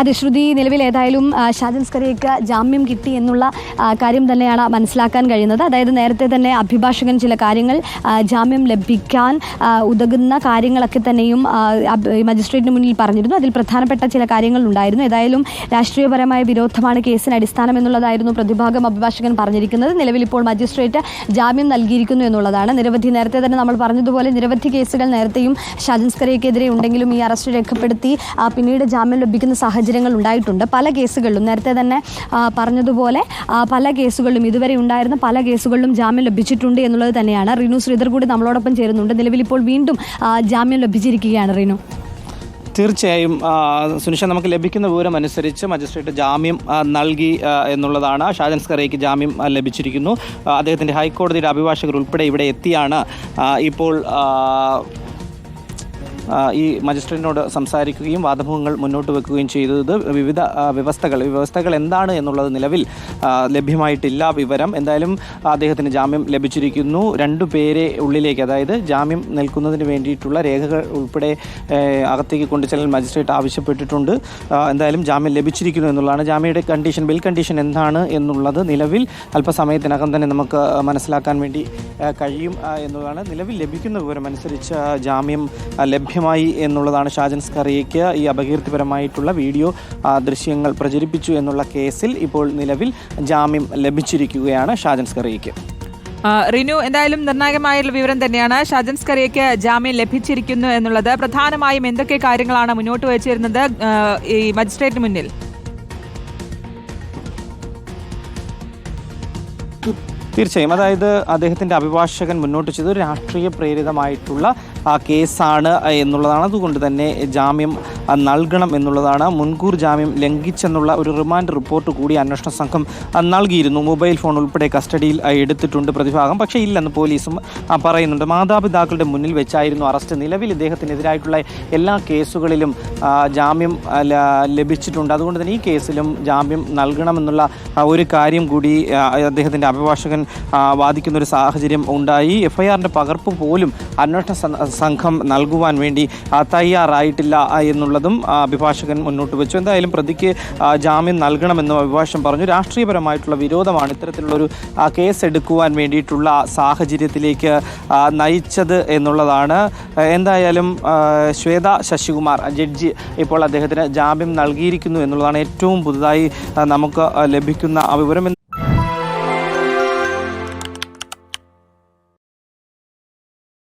അതെ ശ്രുതി നിലവിൽ ഏതായാലും ഷാജൻ ജാമ്യം കിട്ടി എന്നുള്ള കാര്യം തന്നെയാണ് മനസ്സിലാക്കാൻ കഴിയുന്നത്. അതായത് നേരത്തെ തന്നെ അഭിഭാഷകൻ ചില കാര്യങ്ങൾ ജാമ്യം ലഭിക്കാൻ ഉതകുന്ന കാര്യങ്ങളൊക്കെ തന്നെയും മജിസ്ട്രേറ്റിന് മുന്നിൽ പറഞ്ഞിരുന്നു. അതിൽ പ്രധാനപ്പെട്ട ചില കാര്യങ്ങൾ ഉണ്ടായിരുന്നു. ഏതായാലും രാഷ്ട്രീയപരമായ വിരോധമാണ് കേസിന് അടിസ്ഥാനം എന്നുള്ളതായിരുന്നു പ്രതിഭാഗം അഭിഭാഷകൻ പറഞ്ഞിരിക്കുന്നത്. നിലവിൽ ഇപ്പോൾ മജിസ്ട്രേറ്റ് ജാമ്യം നൽകിയിരിക്കുന്നു എന്നുള്ളതാണ്. നിരവധി നേരത്തെ തന്നെ നമ്മൾ പറഞ്ഞതുപോലെ നിരവധി കേസുകൾ നേരത്തെയും ഷാജൻ സ്കറിയക്കെതിരെ ഉണ്ടെങ്കിലും ഈ അറസ്റ്റ് രേഖപ്പെടുത്തി പിന്നീട് ജാമ്യം ലഭിക്കുന്ന സാഹചര്യങ്ങൾ ഉണ്ടായിട്ടുണ്ട്. പല കേസുകളിലും നേരത്തെ തന്നെ പറഞ്ഞതുപോലെ പല കേസുകളിലും ഇതുവരെ ഉണ്ടായിരുന്ന പല കേസുകളിലും ജാമ്യം ലഭിച്ചിട്ടുണ്ട് എന്നുള്ളത് തന്നെയാണ്. റിനു ശ്രീധർ കൂടി നമ്മളോടൊപ്പം ചേരുന്നുണ്ട്. നിലവിൽ ഇപ്പോൾ വീണ്ടും ജാമ്യം ലഭിച്ചിരിക്കുകയാണ് റിനു. തീർച്ചയായും സുനിഷ നമുക്ക് ലഭിക്കുന്ന വിവരം അനുസരിച്ച് മജിസ്ട്രേറ്റ് ജാമ്യം നൽകി എന്നുള്ളതാണ്. ഷാജൻ സ്കറിയയ്ക്ക് ജാമ്യം ലഭിച്ചിരിക്കുന്നു. അദ്ദേഹത്തിന്റെ ഹൈക്കോടതിയുടെ അഭിഭാഷകർ ഉൾപ്പെടെ ഇവിടെ എത്തിയാണ് ഇപ്പോൾ ഈ മജിസ്ട്രേറ്റിനോട് സംസാരിക്കുകയും വാദമുഖങ്ങൾ മുന്നോട്ട് വെക്കുകയും ചെയ്തത് വിവിധ വ്യവസ്ഥകൾ. വ്യവസ്ഥകൾ എന്താണ് എന്നുള്ളത് നിലവിൽ ലഭ്യമായിട്ടില്ല വിവരം. എന്തായാലും അദ്ദേഹത്തിന് ജാമ്യം ലഭിച്ചിരിക്കുന്നു. രണ്ടു പേരെ ഉള്ളിലേക്ക് അതായത് ജാമ്യം നിൽക്കുന്നതിന് വേണ്ടിയിട്ടുള്ള രേഖകൾ ഉൾപ്പെടെ അകത്തേക്ക് കൊണ്ടുചെല്ലാൻ മജിസ്ട്രേറ്റ് ആവശ്യപ്പെട്ടിട്ടുണ്ട്. എന്തായാലും ജാമ്യം ലഭിച്ചിരിക്കുന്നു എന്നുള്ളതാണ്. ജാമ്യയുടെ കണ്ടീഷൻ ബിൽ കണ്ടീഷൻ എന്താണ് എന്നുള്ളത് നിലവിൽ അല്പസമയത്തിനകം തന്നെ നമുക്ക് മനസ്സിലാക്കാൻ വേണ്ടി കഴിയും എന്നതാണ് എന്നുള്ളതാണ് നിലവിൽ ലഭിക്കുന്ന വിവരം. അനുസരിച്ച് ജാമ്യം ലഭ്യമായി എന്നുള്ളതാണ് ഷാജൻ സ്കറിയയ്ക്ക് ഈ അപകീർത്തിപരമായിട്ടുള്ള വീഡിയോ ദൃശ്യങ്ങൾ പ്രചരിപ്പിച്ചു എന്നുള്ള കേസിൽ ഇപ്പോൾ നിലവിൽ ജാമ്യം ലഭിച്ചിരിക്കുകയാണ് ഷാജൻ സ്കറിയയ്ക്ക്. റിനു എന്തായാലും നിർണായകമായുള്ള വിവരം തന്നെയാണ് ഷാജൻ സ്കറിയയ്ക്ക് ജാമ്യം ലഭിച്ചിരിക്കുന്നു എന്നുള്ളത്. പ്രധാനമായും എന്തൊക്കെ കാര്യങ്ങളാണ് മുന്നോട്ട് വെച്ചിരുന്നത് ഈ മജിസ്ട്രേറ്റിന് മുന്നിൽ? തീർച്ചയായും. അതായത് അദ്ദേഹത്തിന്റെ അഭിഭാഷകൻ മുന്നോട്ട് ചെയ്ത രാഷ്ട്രീയ പ്രേരിതമായിട്ടുള്ള കേസാണ് എന്നുള്ളതാണ്. അതുകൊണ്ട് തന്നെ ജാമ്യം നൽകണം എന്നുള്ളതാണ്. മുൻകൂർ ജാമ്യം ലംഘിച്ചെന്നുള്ള ഒരു റിമാൻഡ് റിപ്പോർട്ട് കൂടി അന്വേഷണ സംഘം നൽകിയിരുന്നു. മൊബൈൽ ഫോൺ ഉൾപ്പെടെ കസ്റ്റഡിയിൽ എടുത്തിട്ടുണ്ട് പ്രതിഭാഗം. പക്ഷേ ഇല്ലെന്ന് പോലീസും പറയുന്നുണ്ട്. മാതാപിതാക്കളുടെ മുന്നിൽ വെച്ചായിരുന്നു അറസ്റ്റ്. നിലവിൽ ഇദ്ദേഹത്തിനെതിരായിട്ടുള്ള എല്ലാ കേസുകളിലും ജാമ്യം ലഭിച്ചിട്ടുണ്ട്. അതുകൊണ്ട് തന്നെ ഈ കേസിലും ജാമ്യം നൽകണമെന്നുള്ള ഒരു കാര്യം കൂടി അദ്ദേഹത്തിന്റെ അഭിഭാഷകൻ വാദിക്കുന്ന ഒരു സാഹചര്യം ഉണ്ടായി. എഫ്ഐആറിന്റെ പകർപ്പ് പോലും അന്വേഷണ സംഘം നൽകുവാൻ വേണ്ടി തയ്യാറായിട്ടില്ല എന്നുള്ളതും അഭിഭാഷകൻ മുന്നോട്ട് വെച്ചു. എന്തായാലും പ്രതിക്ക് ജാമ്യം നൽകണമെന്നും അഭിഭാഷകൻ പറഞ്ഞു. രാഷ്ട്രീയപരമായിട്ടുള്ള വിരോധമാണ് ഇത്തരത്തിലുള്ളൊരു കേസ് എടുക്കുവാൻ വേണ്ടിയിട്ടുള്ള സാഹചര്യത്തിലേക്ക് നയിച്ചത് എന്നുള്ളതാണ്. എന്തായാലും ശ്വേത ശശികുമാർ ജഡ്ജി ഇപ്പോൾ അദ്ദേഹത്തിന് ജാമ്യം നൽകിയിരിക്കുന്നു എന്നുള്ളതാണ് ഏറ്റവും പുതുതായി നമുക്ക് ലഭിക്കുന്ന വിവരം.